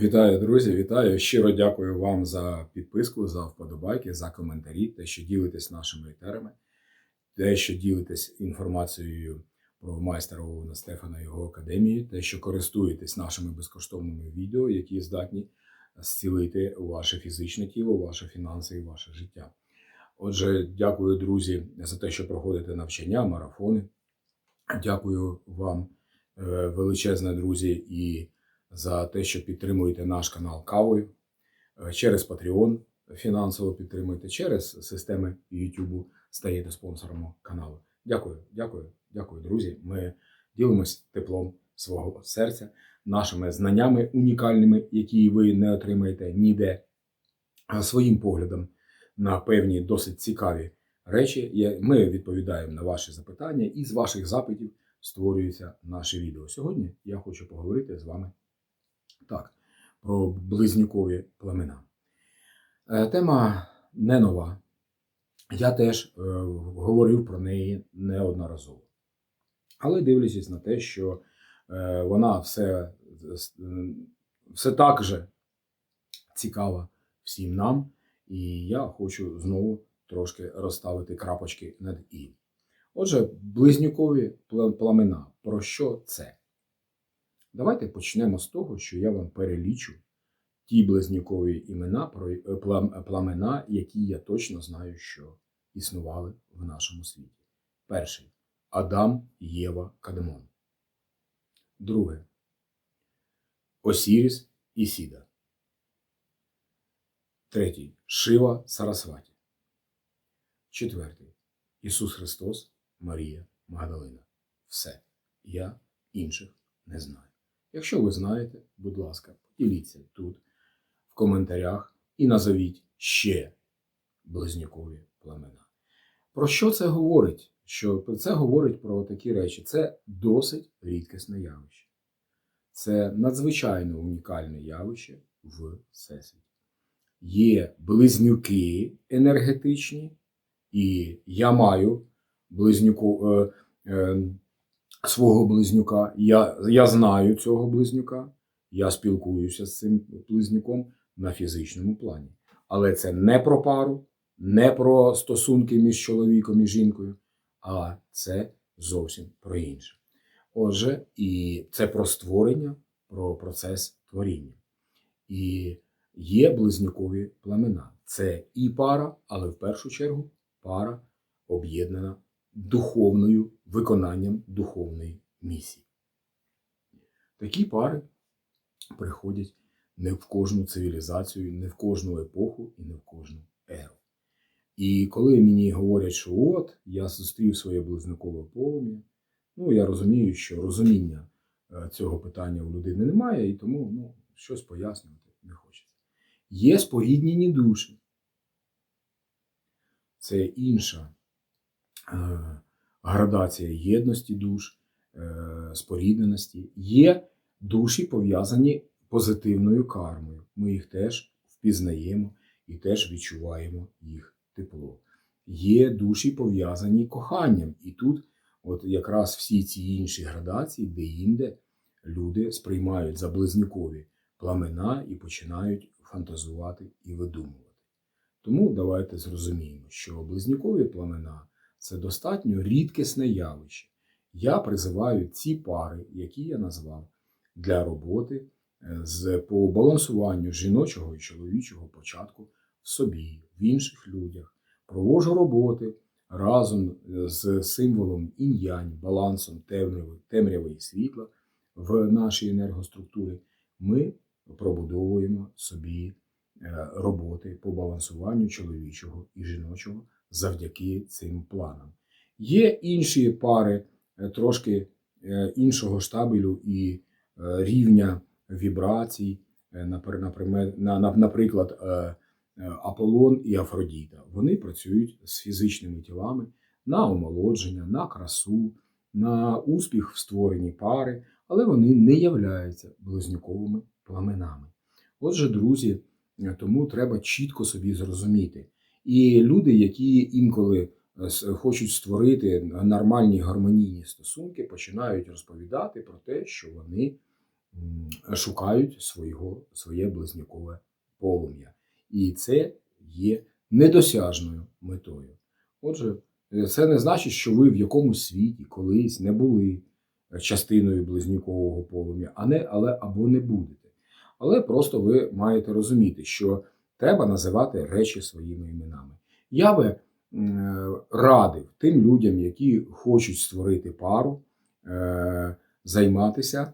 Вітаю, друзі! Вітаю! Щиро дякую вам за підписку, за вподобайки, за коментарі, те, що ділитесь нашими етерами, те, що ділитесь інформацією про майстера Овена Стефана і його академії, те, що користуєтесь нашими безкоштовними відео, які здатні зцілити ваше фізичне тіло, ваші фінанси і ваше життя. Отже, дякую, друзі, за те, що проходите навчання, марафони. Дякую вам, е, величезне, друзі, і за те, що підтримуєте наш канал кавою Е, через Patreon фінансово підтримуєте, через системи YouTube стаєте спонсором каналу. Дякую, дякую, дякую, друзі. Ми ділимось теплом свого серця, нашими знаннями унікальними, які ви не отримаєте ніде, а своїм поглядом на певні досить цікаві речі. Ми відповідаємо на ваші запитання, і з ваших запитів створюються наші відео. Сьогодні я хочу поговорити з вами так, про близнюкові племена. Е, Тема не нова. Я теж е, говорив про неї неодноразово. Але дивлячись на те, що е, вона все, все так же цікава всім нам, і я хочу знову трошки розставити крапочки над і. Отже, близнюкові пле- пламена. Про що це? Давайте почнемо з того, що я вам перелічу ті близнюкові імена, про- е, пламена, які я точно знаю, що існували в нашому світі. Перший Адам, Єва, Кадмон. Друге Осіріс і Сіда. Третій Шива Сарасваті. Четвертий Ісус Христос, Марія Магдалина. Все. Я інших не знаю. Якщо ви знаєте, будь ласка, поділіться тут в коментарях і назовіть ще близнюкові племена. Про що це говорить? Що це говорить про такі речі. Це досить рідкісне явище. Це надзвичайно унікальне явище в всесвіті. Є близнюки енергетичні, і я маю близнюку, е, е, свого близнюка. Я, я знаю цього близнюка, я спілкуюся з цим близнюком на фізичному плані. Але це не про пару, не про стосунки між чоловіком і жінкою, а це зовсім про інше. Отже, і це про створення, про процес творіння. І є близнюкові племена. Це і пара, але в першу чергу пара об'єднана духовною виконанням духовної місії. Такі пари приходять не в кожну цивілізацію, не в кожну епоху і не в кожну еру. І коли мені говорять, що от я зустрів своє близнюкове полум'я, ну я розумію, що розуміння е, цього питання у людини немає, і тому ну, щось пояснювати не хочеться. Є споріднені душі. Це інша градація єдності душ, е, спорідненості. Є душі пов'язані позитивною кармою. Ми їх теж впізнаємо і теж відчуваємо їх тепло. Є душі пов'язані коханням, і тут, от якраз всі ці інші градації, де-інде люди сприймають за близнюкові пламена і починають фантазувати і видумувати. Тому давайте зрозуміємо, що близнюкові пламена це достатньо рідкісне явище. Я призиваю ці пари, які я назвав, для роботи е, з по балансуванню жіночого і чоловічого початку в собі, в інших людях. Провожу роботи разом е, з символом інь-янь, балансом темряви, темряви і світла в нашій енергоструктурі. Ми пробудовуємо собі е, роботи по балансуванню чоловічого і жіночого завдяки цим планам. Є інші пари е, трошки е, іншого штабелю і е, рівня вібрацій, наприклад, Аполлон і Афродіта. Вони працюють з фізичними тілами на омолодження, на красу, на успіх в створенні пари, але вони не являються близнюковими пламенами. Отже, друзі, тому треба чітко собі зрозуміти. І люди, які інколи е, хочуть створити нормальні гармонійні стосунки, починають розповідати про те, що вони шукають свого, своє близнюкове полум'я. І це є недосяжною метою. Отже, е, це не значить, що ви в якомусь світі колись не були частиною близнюкового полум'я, а не, але або не будете. Але просто ви маєте розуміти, що треба називати речі своїми іменами. Я би радив тим людям, які хочуть створити пару, е, займатися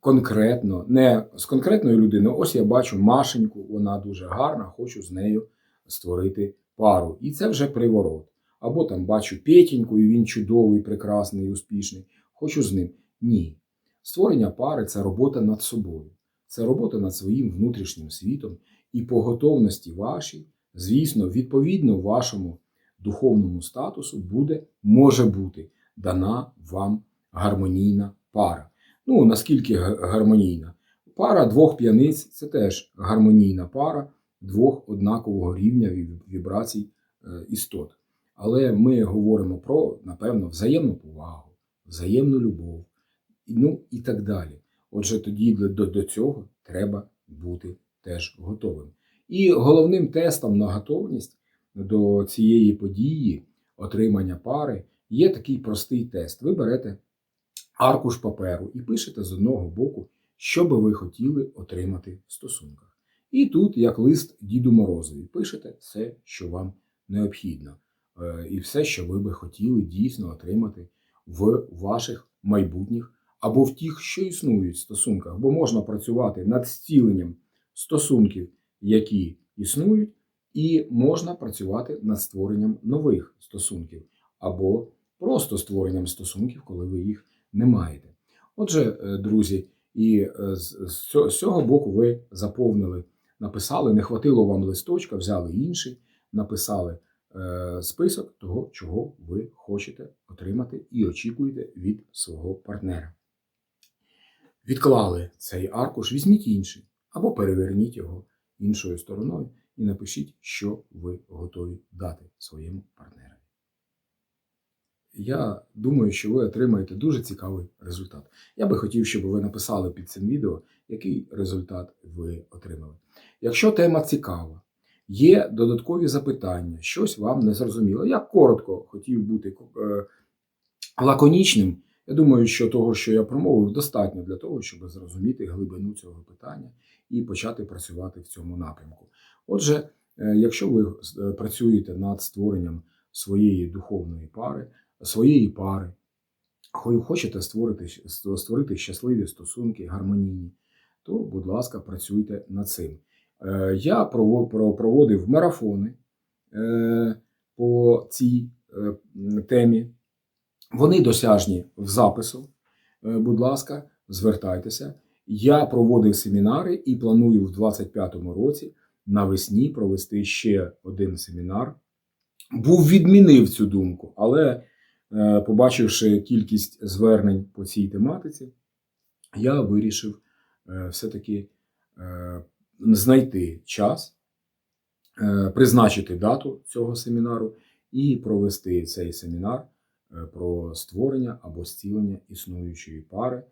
конкретно, не з конкретною людиною. Ось я бачу Машеньку, вона дуже гарна, хочу з нею створити пару. І це вже приворот. Або там бачу Петіньку, і він чудовий, прекрасний, успішний. Хочу з ним. Ні. Створення пари це робота над собою, це робота над своїм внутрішнім світом і по готовності вашій, звісно, відповідно вашому духовному статусу буде, може бути дана вам гармонійна пара. Ну, наскільки гармонійна? Пара двох п'яниць це теж гармонійна пара двох однакового рівня вібрацій е, істот. Але ми говоримо про, напевно, взаємну повагу, взаємну любов, ну і так далі. Отже, тоді до, до, цього треба бути теж готовим. І головним тестом на готовність до цієї події отримання пари є такий простий тест. Ви берете аркуш паперу і пишете з одного боку, що би ви хотіли отримати в стосунках. І тут, як лист Діду Морозові, пишете все, що вам необхідно, е, і все, що ви би хотіли дійсно отримати в ваших майбутніх або в тих, що існують стосунках, бо можна працювати над зціленням стосунків, які існують, і можна працювати над створенням нових стосунків, або просто створенням стосунків, коли ви їх не маєте. Отже, е, друзі, і е, з з цього- боку ви заповнили, написали, не хватило вам листочка, взяли інший, написали е, список того, чого ви хочете отримати і очікуєте від свого партнера. Відклали цей аркуш, візьміть інший або переверніть його іншою стороною і напишіть, що ви готові дати своєму партнеру. Я думаю, що ви отримаєте дуже цікавий результат. Я би хотів, щоб ви написали під цим відео, який результат ви отримали. Якщо тема цікава, є додаткові запитання, щось вам не зрозуміло. Я коротко хотів бути е, лаконічним. Я думаю, що того, що я промовив, достатньо для того, щоб зрозуміти глибину цього питання і почати працювати в цьому напрямку. Отже, е, якщо ви е, працюєте над створенням своєї духовної пари, своєї пари, хо- хочете створити, створити щасливі стосунки, гармонійні, то, будь ласка, працюйте над цим. Е, Я проводив марафони по цій темі. Вони досяжні в запису. Е, Будь ласка, звертайтеся. Я проводив семінари і планую в 2025 році навесні провести ще один семінар. Був відмінив цю думку, але е, побачивши кількість звернень по цій тематиці, я вирішив е, все-таки знайти час, призначити дату цього семінару і провести цей семінар про створення або зцілення існуючої пари.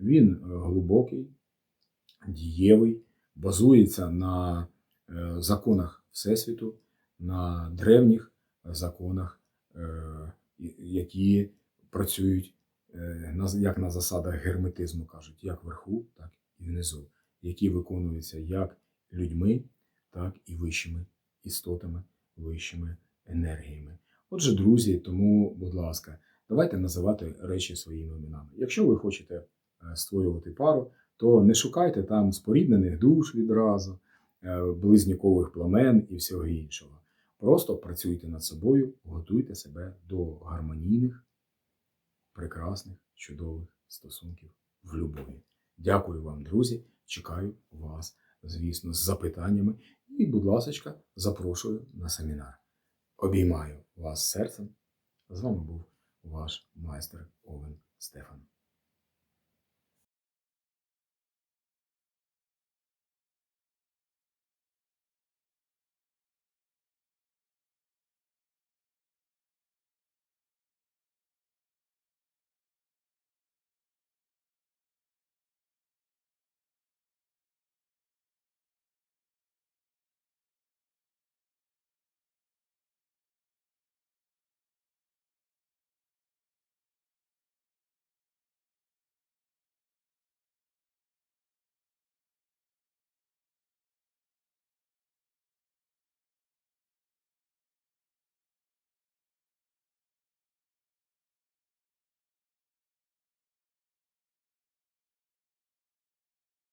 Він е, глибокий, дієвий, базується на е, законах Всесвіту, на древніх законах, е, які працюють е, як на засадах герметизму, кажуть, як вверху, так і внизу, які виконуються як людьми, так і вищими істотами, вищими енергіями. Отже, друзі, тому, будь ласка, давайте називати речі своїми іменами. Якщо ви хочете е, створювати пару, то не шукайте там споріднених душ відразу, е, близнюкових пламен і всього іншого. Просто працюйте над собою, готуйте себе до гармонійних, прекрасних, чудових стосунків в любові. Дякую вам, друзі. Чекаю вас, звісно, з запитаннями. І, будь ласка, запрошую на семінар. Обіймаю вас серцем. З вами був ваш майстер Овен Стефан.